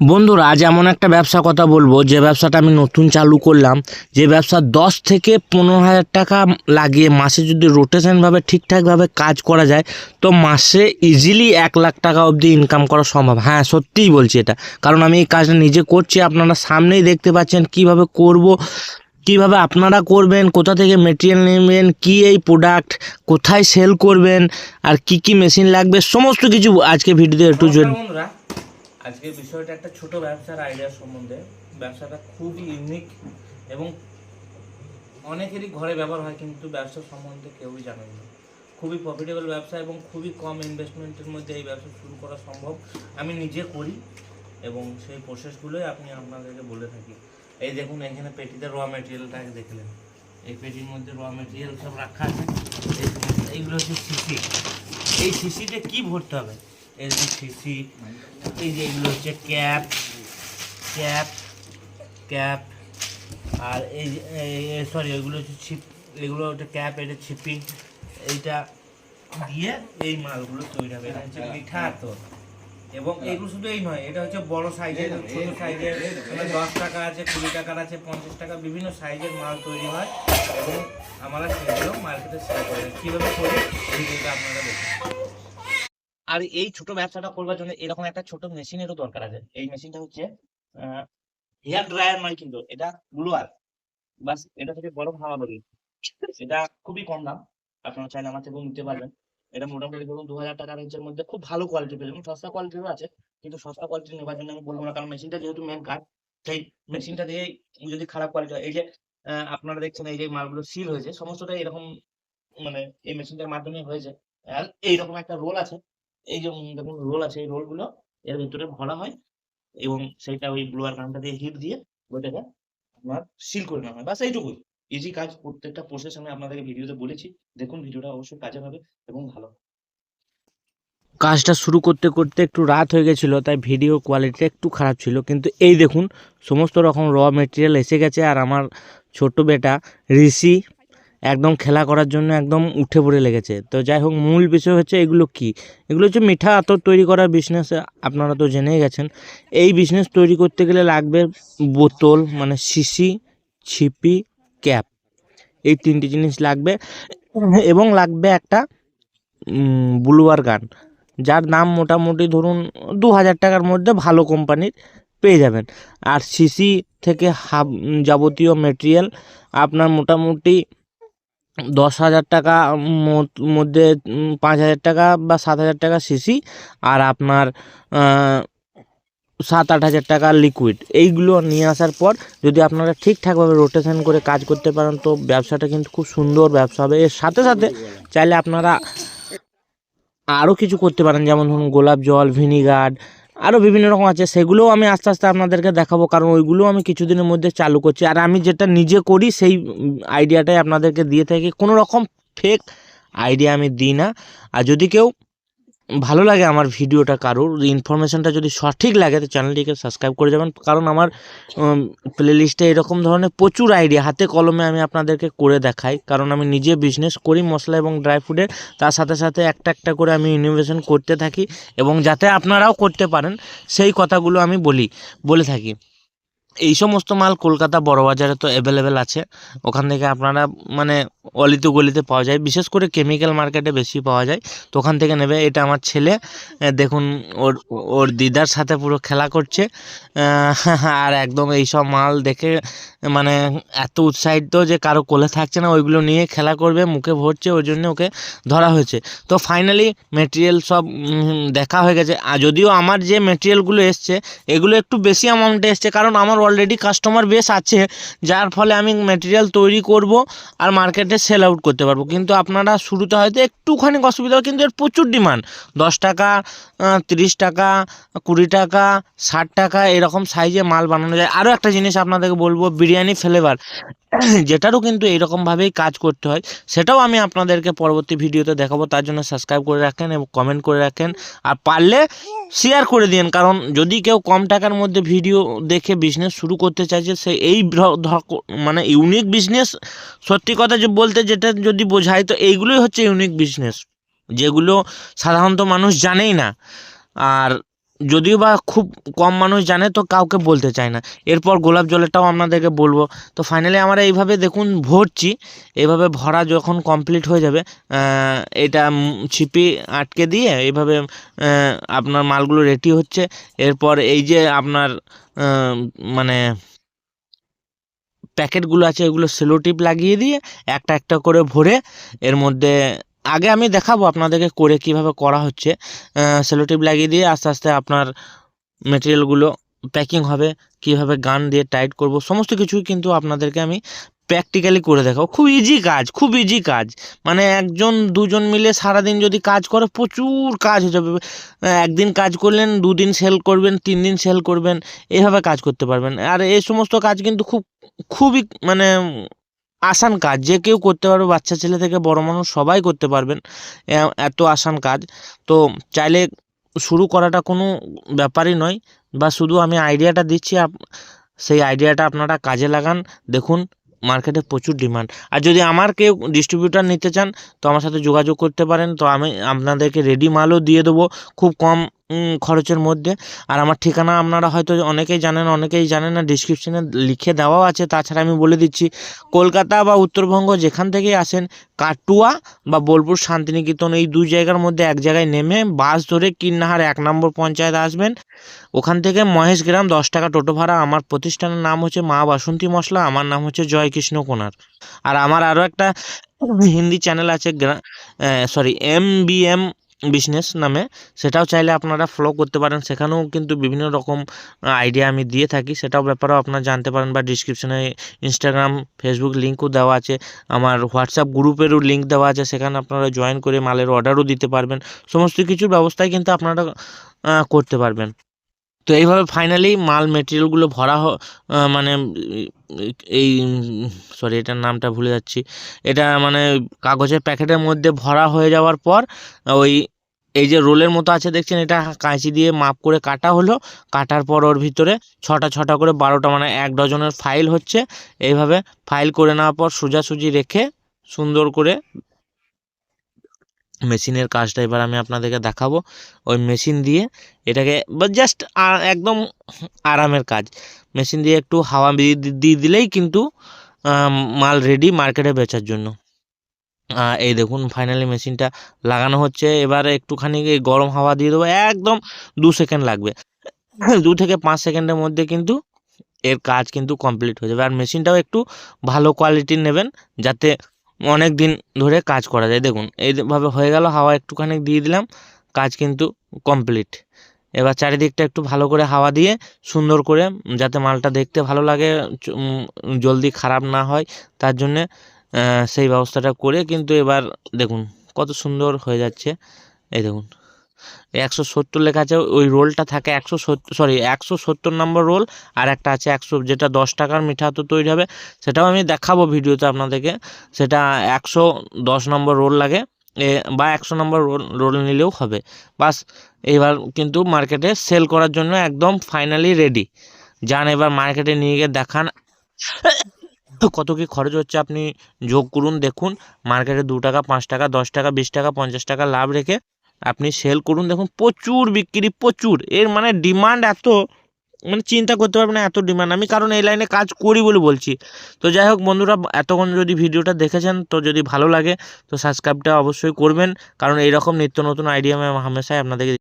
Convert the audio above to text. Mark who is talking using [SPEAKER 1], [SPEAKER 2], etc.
[SPEAKER 1] বন্ধুরা, আজ এমন একটা ব্যবসা কথা বলব। যে ব্যবসাটা আমি নতুন চালু করলাম, যে ব্যবসা দশ থেকে পনেরো হাজার টাকা লাগিয়ে মাসে যদি রোটেশনভাবে ঠিকঠাকভাবে কাজ করা যায়, তো মাসে ইজিলি এক লাখ টাকা অবধি ইনকাম করা সম্ভব। হ্যাঁ সত্যিই বলছি এটা। কারণ আমি এই কাজটা নিজে করছি, আপনারা সামনেই দেখতে পাচ্ছেন কীভাবে করব, কীভাবে আপনারা করবেন, কোথা থেকে মেটেরিয়াল নেবেন, কি এই প্রোডাক্ট কোথায় সেল করবেন, আর কি কি মেশিন লাগবে, সমস্ত কিছু আজকে ভিডিওতে একটু বন্ধুরা। আজকের বিষয়টা একটা ছোট ব্যবসার আইডিয়া সম্বন্ধে। ব্যবসাটা খুবই ইউনিক এবং অনেকেরই ঘরে ব্যবহার হয়, কিন্তু ব্যবসা সম্বন্ধে কেউই জানে না। খুবই প্রফিটেবল ব্যবসা এবং খুবই কম ইনভেস্টমেন্টের মধ্যে এই ব্যবসা শুরু করা সম্ভব। আমি নিজে করি এবং সেই প্রসেসগুলোই আপনি আপনাদেরকে বলে থাকি। এই দেখুন, এখানে পেটিতে র মেটেরিয়ালটা দেখলেন এই পেটির মধ্যে র মেটেরিয়াল সব রাখা আছে। এইগুলো হচ্ছে সিসি এই সিসিতে কী ভরতে হবে? যে সিসি এই যে এগুলো হচ্ছে ক্যাপ ক্যাপ ক্যাপ, আর এই সরি এগুলো হচ্ছে ছিপ এগুলো হচ্ছে ক্যাপ, এটা ছিপি এইটা দিয়ে এই মালগুলো তৈরি হবে। এটা হচ্ছে মিঠা তো এবং এগুলো শুধু এই নয়, এটা হচ্ছে বড় সাইজের ছোট সাইজের দশ টাকা আছে, কুড়ি টাকার আছে, পঞ্চাশ টাকা, বিভিন্ন সাইজের মাল তৈরি হয়। এবং আমরা সেগুলো মার্কেটে সেল করি কীভাবে করি? ভিডিওটা আপনারা দেখুন। আর এই ছোট ব্যবসাটা করবার জন্য এরকম একটা ছোট মেশিনেরও দরকার আছে। এই মেশিনটা হচ্ছে হেয়ার ড্রায়ার নয় কিন্তু, এটা ব্লুয়ার বাস, এটা থেকে গরম হাওয়া বেরিয়ে এটা খুবই কম দাম, আপনারা চাইলে আমার থেকেও নিতে পারবেন। এটা মোটামুটি ধরুন দু হাজার টাকার রেঞ্জের মধ্যে খুব ভালো কোয়ালিটি পেয়ে সস্তা কোয়ালিটিরও আছে, কিন্তু সস্তা কোয়ালিটি নেবার জন্য আমি বলব না, কারণ মেশিনটা যেহেতু মেন কাজ, সেই মেশিনটা দিয়ে যদি খারাপ কোয়ালিটি হয়, এই যে আপনারা দেখছেন এই যে মালগুলো সিল হয়েছে সমস্তটা এরকম মানে এই মেশিনটার মাধ্যমে হয়েছে। আর এইরকম একটা রোল আছে এই যে দেখুন রোল আছে, এই রোলগুলো এর ভিতরে ভরা হয় এবং সেটা ওই ব্লোয়ার গানটা দিয়ে হিট দিয়ে ওইটাকে আপনার সিল করে নেওয়া হয়। বাস এইটুকুই। ইজি কাজ, প্রত্যেকটা প্রসেস আমি আপনাদেরকে ভিডিওতে বলেছি। দেখুন ভিডিওটা অবশ্যই কাজে হবে এবং ভালো। কাজটা শুরু করতে করতে একটু রাত হয়ে গেছিল, তাই ভিডিও কোয়ালিটিটা একটু খারাপ ছিল। কিন্তু এই দেখুন, সমস্ত রকম র মেটেরিয়াল এসে গেছে। আর আমার ছোট বেটা ঋষি একদম খেলা করার জন্য একদম উঠে পড়ে লেগেছে। তো যাই হোক, মূল বিষয় হচ্ছে এগুলো কি? এগুলো হচ্ছে মিঠা আতর তৈরি করার বিজনেস আপনারা তো জেনেই গেছেন। এই বিজনেস তৈরি করতে গেলে লাগবে বোতল মানে শিশি, ছিপি, ক্যাপ। এই তিনটি জিনিস লাগবে। এবং লাগবে একটা ব্লুয়ার গান। যার দাম মোটামুটি ধরুন দু হাজার টাকার মধ্যে ভালো কোম্পানির পেয়ে যাবেন। আর সিসি থেকে হাব যাবতীয় মেটেরিয়াল আপনার মোটামুটি দশ হাজার টাকা মধ্যে পাঁচ হাজার টাকা বা সাত হাজার টাকা সিসি আর আপনার সাত আট হাজার টাকা লিকুইড এইগুলো নিয়ে আসার পর যদি আপনারা ঠিকঠাকভাবে রোটেশন করে কাজ করতে পারেন তো ব্যবসাটা কিন্তু খুব সুন্দর ব্যবসা হবে। এর সাথে সাথে চাইলে আপনারা আরও কিছু করতে পারেন। যেমন ধরুন গোলাপ জল, ভিনিগার আরও বিভিন্ন রকম আছে, সেগুলোও আমি আস্তে আস্তে আপনাদেরকে দেখাবো, কারণ ওইগুলো আমি কিছুদিনের মধ্যে চালু করছি। আর আমি যেটা নিজে করি, সেই আইডিয়াটাই আপনাদেরকে দিয়ে থাকি। কোনো রকম ফেক আইডিয়া আমি দিই না। আর যদি কেউ ভালো লাগে আমার ভিডিওটা কারোর। ইনফরমেশনটা যদি সঠিক লাগে, তো চ্যানেলটিকে সাবস্ক্রাইব করে যাবেন। কারণ আমার প্লে লিস্টে এরকম ধরনের প্রচুর আইডিয়া হাতে কলমে আমি আপনাদেরকে করে দেখাই। কারণ আমি নিজে বিজনেস করি মশলা এবং ড্রাই ফ্রুটের তার সাথে সাথে একটা একটা করে আমি ইনোভেশন করতে থাকি। এবং যাতে আপনারাও করতে পারেন, সেই কথাগুলো আমি বলি, বলে থাকি। এই সমস্ত মাল কলকাতা বড় বাজারে তো অ্যাভেলেবেল আছে। ওখান থেকে আপনারা মানে অলিতে গলিতে পাওয়া যায়। বিশেষ করে কেমিক্যাল মার্কেটে বেশি পাওয়া যায়। তো ওখান থেকে নেবে। এটা আমার ছেলে। দেখুন, ওর ওর দিদার সাথে পুরো খেলা করছে। আর একদম এই সব মাল দেখে মানে এত উৎসাহিত যে কারও কোলে থাকছে না। ওইগুলো নিয়ে খেলা করবে, মুখে ভরছে, ওই জন্য ওকে ধরা হয়েছে। তো ফাইনালি মেটেরিয়াল সব দেখা হয়ে গেছে। আর যদিও আমার যে মেটেরিয়ালগুলো এসছে, এগুলো একটু বেশি অ্যামাউন্টে এসছে। কারণ আমার অলরেডি কাস্টমার বেস আছে, যার ফলে আমি মেটেরিয়াল তৈরি করব আর মার্কেটে সেল আউট করতে পারব। কিন্তু আপনারা শুরুতে হয়তো একটুখানি অসুবিধা কিন্তু এর প্রচুর ডিমান্ড দশ টাকা তিরিশ টাকা, কুড়ি টাকা, ষাট টাকা, এরকম সাইজে মাল বানানো যায়। আরও একটা জিনিস আপনাদেরকে বলব, বিরিয়ানি ফ্লেভার যেটারও কিন্তু এইরকমভাবেই কাজ করতে হয়, সেটাও আমি আপনাদেরকে পরবর্তী ভিডিওতে দেখাবো। তার জন্য সাবস্ক্রাইব করে রাখেন এবং কমেন্ট করে রাখেন। আর পারলে শেয়ার করে দিন কারণ যদি কেউ কম টাকার মধ্যে ভিডিও দেখে বিজনেস শুরু করতে চাইছে, সে এই মানে ইউনিক বিজনেস সত্যি কথা যে বলতে যেটা যদি বোঝায়, তো এইগুলোই হচ্ছে ইউনিক বিজনেস যেগুলো সাধারণত মানুষ জানেই না। আর যদিও বা খুব কম মানুষ জানে, তো কাউকে বলতে চায় না। এরপর গোলাপ জলেরটাও আপনাদেরকে বলব। তো ফাইনালি আমরা এইভাবে দেখুন ভরছি। এইভাবে ভরা যখন কমপ্লিট হয়ে যাবে এটা ছিপি আটকে দিয়ে এইভাবে আপনার মালগুলো রেডি হচ্ছে। এরপর এই যে আপনার মানে প্যাকেটগুলো আছে, এগুলো সেলোটিপ লাগিয়ে দিয়ে একটা একটা করে ভরে এর মধ্যে আগে আমি দেখাবো আপনাদেরকে করে কীভাবে করা হচ্ছে। সেলো টিপ লাগিয়ে দিয়ে আস্তে আস্তে আপনার মেটেরিয়ালগুলো প্যাকিং হবে, কীভাবে গান দিয়ে টাইট করব, সমস্ত কিছুই কিন্তু আপনাদেরকে আমি প্র্যাকটিক্যালি করে দেখাবো। খুব ইজি কাজ, খুব ইজি কাজ। মানে একজন, দুজন মিলে সারাদিন যদি কাজ করে, প্রচুর কাজ হয়ে যাবে একদিন কাজ করলেন, দুদিন সেল করবেন তিন দিন সেল করবেন এইভাবে কাজ করতে পারবেন। আর এই সমস্ত কাজ কিন্তু খুব, খুবই মানে আসান কাজ, যে কেউ করতে পারবে, বাচ্চা ছেলে থেকে বড় মানুষ সবাই করতে পারবেন এত আসান কাজ। তো চাইলে শুরু করাটা কোনো ব্যাপারই নয়, বা শুধু আমি আইডিয়াটা দিচ্ছি সেই আইডিয়াটা আপনারা কাজে লাগান। দেখুন, মার্কেটে প্রচুর ডিমান্ড। আর যদি আমার কেউ ডিস্ট্রিবিউটার নিতে চান, তো আমার সাথে যোগাযোগ করতে পারেন। তো আমি আপনাদেরকে রেডি মালও দিয়ে দেবো, খুব কম খরচের মধ্যে। আর আমার ঠিকানা আপনারা হয়তো অনেকেই জানেন অনেকেই জানেন না ডিসক্রিপশনে লিখে দেওয়াও আছে। তাছাড়া আমি বলে দিচ্ছি, কলকাতা বা উত্তরবঙ্গ যেখান থেকেই আসেন, কাটুয়া বা বোলপুর শান্তিনিকেতন, এই দুই জায়গার মধ্যে এক জায়গায় নেমে বাস ধরে কিন্নাহার এক নম্বর পঞ্চায়েত আসবেন। ওখান থেকে মহেশ গ্রাম, দশ টাকা টোটো ভাড়া। আমার প্রতিষ্ঠানের নাম হচ্ছে মা বাসন্তী মশলা, আমার নাম হচ্ছে জয়কৃষ্ণ কোনার আর আমার আরও একটা হিন্দি চ্যানেল আছে sorry M B M business নামে, সেটাও চাইলে আপনারা ফলো করতে পারেন। সেখানেও কিন্তু বিভিন্ন রকম আইডিয়া আমি দিয়ে থাকি। সেটাও ব্যাপারেও আপনারা জানতে পারেন বা ডিসক্রিপশনে ইনস্টাগ্রাম ফেসবুক লিঙ্কও দেওয়া আছে। আমার হোয়াটসঅ্যাপ গ্রুপেরও লিঙ্ক দেওয়া আছে। সেখানে আপনারা জয়েন করে মালের অর্ডারও দিতে পারবেন। সমস্ত কিছুর ব্যবস্থাই কিন্তু আপনারা করতে পারবেন। তো এইভাবে ফাইনালি মাল মেটেরিয়ালগুলো ভরা মানে এই সরি এটার নামটা ভুলে যাচ্ছি। এটা মানে কাগজের প্যাকেটের মধ্যে ভরা হয়ে যাওয়ার পর, ওই, এই যে রোলের মতো আছে দেখছেন, এটা কাঁচি দিয়ে মাপ করে কাটা হলো। কাটার পর ওর ভিতরে ছটা ছটা করে বারোটা মানে এক ডজনের ফাইল হচ্ছে। এইভাবে ফাইল করে নেওয়ার পর সোজাসুজি রেখে সুন্দর করে মেশিনের কাজটা এবার আমি আপনাদেরকে দেখাবো। ওই মেশিন দিয়ে এটাকে জাস্ট একদম আরামের কাজ। মেশিন দিয়ে একটু হাওয়া দিয়ে দিলেই কিন্তু মাল রেডি মার্কেটে বেচার জন্য। এই দেখুন ফাইনালি মেশিনটা লাগানো হচ্ছে। এবারে একটুখানি গরম হাওয়া দিয়ে দেবো, একদম দু সেকেন্ড লাগবে। দু থেকে পাঁচ সেকেন্ডের মধ্যে কিন্তু এর কাজ কিন্তু কমপ্লিট হয়ে যাবে। আর মেশিনটাও একটু ভালো কোয়ালিটির নেবেন, যাতে অনেক দিন ধরে কাজ করা যায়। দেখুন, এইভাবে হয়ে গেল, হাওয়া একটুখানি দিয়ে দিলাম, কাজ কিন্তু কমপ্লিট এবার চারিদিকটা একটু ভালো করে হাওয়া দিয়ে সুন্দর করে যাতে মালটা দেখতে ভালো লাগে জলদি খারাপ না হয়, তার জন্যে সেই ব্যবস্থাটা করে কিন্তু এবার দেখুন কত সুন্দর হয়ে যাচ্ছে। এই দেখুন। একশো সত্তর লেখা আছে, ওই রোলটা থাকে একশো সত্তর সরি একশো সত্তর নম্বর রোল আর একটা আছে একশো, যেটা দশ টাকার মিঠা তো তৈরি হবে। সেটাও আমি দেখাবো ভিডিওতে আপনাদেরকে। সেটা একশো দশ নম্বর রোল লাগে বা একশো নম্বর রোল রোল নিলেও হবে। বাস, এবার কিন্তু মার্কেটে সেল করার জন্য একদম ফাইনালি রেডি যান, এবার মার্কেটে নিয়ে গিয়ে দেখান। কত কী খরচ হচ্ছে আপনি যোগ করুন, দেখুন। মার্কেটে দু টাকা, পাঁচ টাকা, দশ টাকা, বিশ টাকা, পঞ্চাশ টাকা লাভ রেখে আপনি সেল করুন, দেখুন প্রচুর বিক্রি, প্রচুর। এর মানে ডিমান্ড এত মানে চিন্তা করতে পারবেন না, এত ডিমান্ড আমি কারণ এই লাইনে কাজ করি বলে বলছি। তো যাই হোক বন্ধুরা, এতক্ষণ যদি ভিডিওটা দেখেছেন, তো যদি ভালো লাগে, তো সাবস্ক্রাইবটা অবশ্যই করবেন। কারণ এইরকম নিত্য নতুন আইডিয়া আমি হামেশাই আপনাদেরকে